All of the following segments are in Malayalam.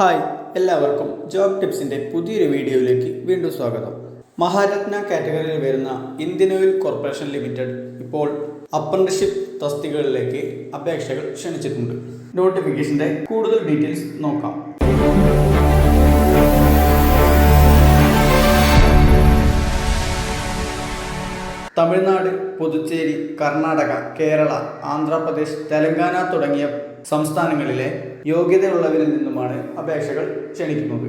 ഹായ് എല്ലാവർക്കും ജോബ് ടിപ്സിന്റെ പുതിയൊരു വീഡിയോയിലേക്ക് വീണ്ടും സ്വാഗതം. മഹാരത്ന കാറ്റഗറിയിൽ വരുന്ന ഇന്ത്യൻ ഓയിൽ കോർപ്പറേഷൻ ലിമിറ്റഡ് ഇപ്പോൾ അപ്രന്റിഷിപ്പ് തസ്തികകളിലേക്ക് അപേക്ഷകൾ ക്ഷണിച്ചിട്ടുണ്ട്. നോട്ടിഫിക്കേഷന്റെ കൂടുതൽ ഡീറ്റെയിൽസ് നോക്കാം. തമിഴ്നാട് പുതുച്ചേരി കർണാടക കേരള ആന്ധ്രാപ്രദേശ് തെലങ്കാന തുടങ്ങിയ സംസ്ഥാനങ്ങളിലെ യോഗ്യതയുള്ളവരിൽ നിന്നുമാണ് അപേക്ഷകൾ ക്ഷണിക്കുന്നത്.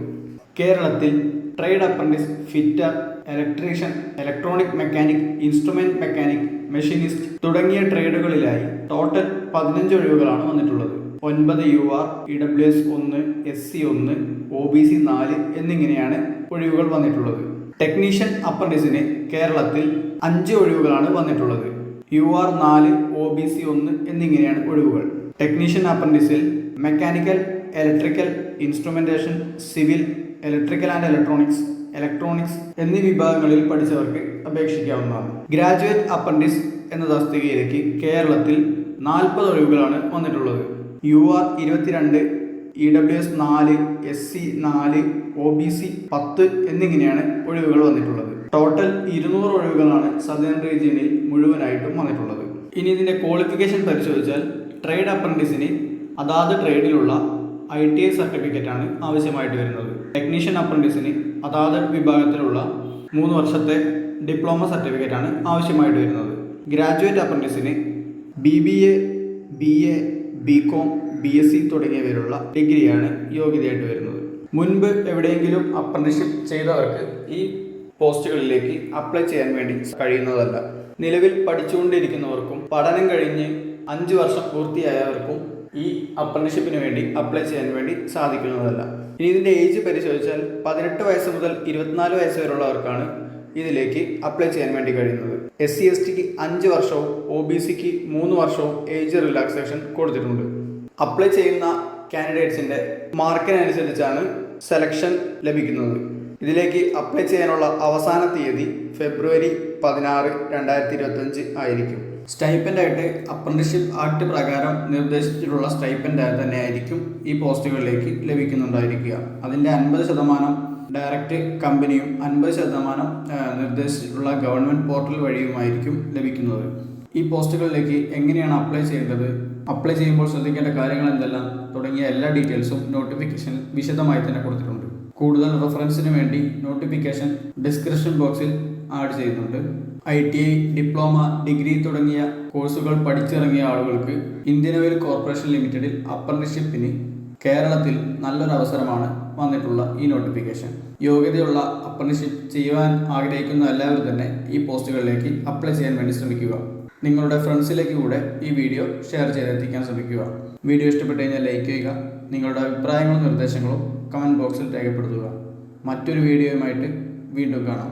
കേരളത്തിൽ trade apprentice fitter electrician electronic mechanic instrument mechanic machinist തുടങ്ങിയ ട്രേഡുകളിലായി ടോട്ടൽ പതിനഞ്ച് ഒഴിവുകളാണ് വന്നിട്ടുള്ളത്. ഒൻപത് U R E W S ഒന്ന് എസ് സി ഒന്ന് ഒ ബി സി നാല് എന്നിങ്ങനെയാണ് ഒഴിവുകൾ വന്നിട്ടുള്ളത്. ടെക്നീഷ്യൻ അപ്രന്റീസിന് കേരളത്തിൽ അഞ്ച് ഒഴിവുകളാണ് വന്നിട്ടുള്ളത്. യു ആർ നാല് ഒ ബി സി ഒന്ന് എന്നിങ്ങനെയാണ് ഒഴിവുകൾ. Technician അപ്രന്റീസിൽ mechanical electrical instrumentation civil electrical and electronics electronics എന്നീ വിഭാഗങ്ങളിൽ പഠിച്ചവർക്ക് അപേക്ഷിക്കാവുന്നതാണ്. ഗ്രാജുവേറ്റ് അപ്രന്റീസ് എന്ന തസ്തികയിലേക്ക് കേരളത്തിൽ നാൽപ്പത് ഒഴിവുകളാണ് വന്നിട്ടുള്ളത്. യു ആർ ഇരുപത്തിരണ്ട് ഇ ഡബ്ല്യു എസ് നാല് എസ് സി നാല് ഒ ബി സി പത്ത് എന്നിങ്ങനെയാണ് ഒഴിവുകൾ വന്നിട്ടുള്ളത്. ടോട്ടൽ ഇരുന്നൂറ് ഒഴിവുകളാണ് സദൻ റീജിയനിൽ മുഴുവനായിട്ടും വന്നിട്ടുള്ളത്. ഇനി ഇതിന്റെ ക്വാളിഫിക്കേഷൻ പരിശോധിച്ചാൽ ട്രേഡ് അപ്രന്റീസിന് അതാത് ട്രേഡിലുള്ള ഐ ടി ഐ സർട്ടിഫിക്കറ്റ് ആണ് ആവശ്യമായിട്ട് വരുന്നത്. ടെക്നീഷ്യൻ അപ്രന്റീസിന് അതാത് വിഭാഗത്തിലുള്ള മൂന്ന് വർഷത്തെ ഡിപ്ലോമ സർട്ടിഫിക്കറ്റ് ആണ് ആവശ്യമായിട്ട് വരുന്നത്. Graduate അപ്രന്റീസിന് B B A B A B com B S C തുടങ്ങിയവരുള്ള ഡിഗ്രിയാണ് യോഗ്യതയായിട്ട് വരുന്നത്. മുൻപ് എവിടെയെങ്കിലും അപ്രന്റീഷിപ്പ് ചെയ്തവർക്ക് ഈ പോസ്റ്റുകളിലേക്ക് അപ്ലൈ ചെയ്യാൻ വേണ്ടി കഴിയുന്നതല്ല. നിലവിൽ പഠിച്ചുകൊണ്ടിരിക്കുന്നവർക്കും പഠനം കഴിഞ്ഞ് അഞ്ച് വർഷം പൂർത്തിയായവർക്കും ഈ അപ്രന്റീഷിപ്പിന് വേണ്ടി അപ്ലൈ ചെയ്യാൻ വേണ്ടി സാധിക്കുന്നതല്ല. ഇനി ഇതിന്റെ ഏജ് പരിശോധിച്ചാൽ പതിനെട്ട് വയസ്സ് മുതൽ ഇരുപത്തിനാല് വയസ്സ് വരെയുള്ളവർക്കാണ് ഇതിലേക്ക് അപ്ലൈ ചെയ്യാൻ വേണ്ടി കഴിയുന്നത്. എസ് സി എസ് ടിക്ക് അഞ്ച് വർഷവും ഒ ബി സിക്ക് മൂന്ന് വർഷവും ഏജ് റിലാക്സേഷൻ കൊടുത്തിട്ടുണ്ട്. അപ്ലൈ ചെയ്യുന്ന കാൻഡിഡേറ്റ്സിന്റെ മാർക്കിനനുസരിച്ചാണ് സെലക്ഷൻ ലഭിക്കുന്നത്. ഇതിലേക്ക് അപ്ലൈ ചെയ്യാനുള്ള അവസാന തീയതി ഫെബ്രുവരി പതിനാറ് രണ്ടായിരത്തി ഇരുപത്തഞ്ച് ആയിരിക്കും. സ്റ്റൈപ്പന്റായിട്ട് അപ്രന്റിഷിപ്പ് ആക്ട് പ്രകാരം നിർദ്ദേശിച്ചിട്ടുള്ള സ്റ്റൈപ്പന്റ് തന്നെ ആയിരിക്കും ഈ പോസ്റ്റുകളിലേക്ക് ലഭിക്കുന്നുണ്ടായിരിക്കുക. അതിന്റെ അൻപത് ശതമാനം ഡയറക്റ്റ് കമ്പനിയും അൻപത് ശതമാനം നിർദ്ദേശിച്ചിട്ടുള്ള ഗവൺമെന്റ് പോർട്ടൽ വഴിയുമായിരിക്കും ലഭിക്കുന്നത്. ഈ പോസ്റ്റുകളിലേക്ക് എങ്ങനെയാണ് അപ്ലൈ ചെയ്യേണ്ടത്? അപ്ലൈ ചെയ്യുമ്പോൾ ശ്രദ്ധിക്കേണ്ട കാര്യങ്ങൾ എന്തെല്ലാം? തുടങ്ങിയ എല്ലാ ഡീറ്റെയിൽസും നോട്ടിഫിക്കേഷൻ വിശദമായി തന്നെ കൊടുത്തിട്ടുണ്ട്. കൂടുതൽ റെഫറൻസിന് വേണ്ടി നോട്ടിഫിക്കേഷൻ ഡിസ്ക്രിപ്ഷൻ ബോക്സിൽ ആഡ് ചെയ്യുന്നുണ്ട് I T I diploma degree തുടങ്ങിയ കോഴ്സുകൾ പഠിച്ചിറങ്ങിയ ആളുകൾക്ക് ഇന്ത്യൻ ഓയിൽ കോർപ്പറേഷൻ ലിമിറ്റഡിൽ അപ്രന്റിഷിപ്പിന് കേരളത്തിൽ നല്ലൊരു അവസരമാണ് വന്നിട്ടുള്ള ഈ നോട്ടിഫിക്കേഷൻ. യോഗ്യതയുള്ള അപ്രന്റിഷിപ്പ് ചെയ്യുവാൻ ആഗ്രഹിക്കുന്ന എല്ലാവരും തന്നെ ഈ പോസ്റ്റുകളിലേക്ക് അപ്ലൈ ചെയ്യാൻ വേണ്ടി ശ്രമിക്കുക. നിങ്ങളുടെ ഫ്രണ്ട്സിലേക്ക് കൂടെ ഈ വീഡിയോ ഷെയർ ചെയ്തെത്തിക്കാൻ ശ്രമിക്കുക. വീഡിയോ ഇഷ്ടപ്പെട്ടു കഴിഞ്ഞാൽ ലൈക്ക് ചെയ്യുക നിങ്ങളുടെ അഭിപ്രായങ്ങളും നിർദ്ദേശങ്ങളും കമന്റ് ബോക്സിൽ രേഖപ്പെടുത്തുക. മറ്റൊരു വീഡിയോയുമായിട്ട് വീണ്ടും കാണാം.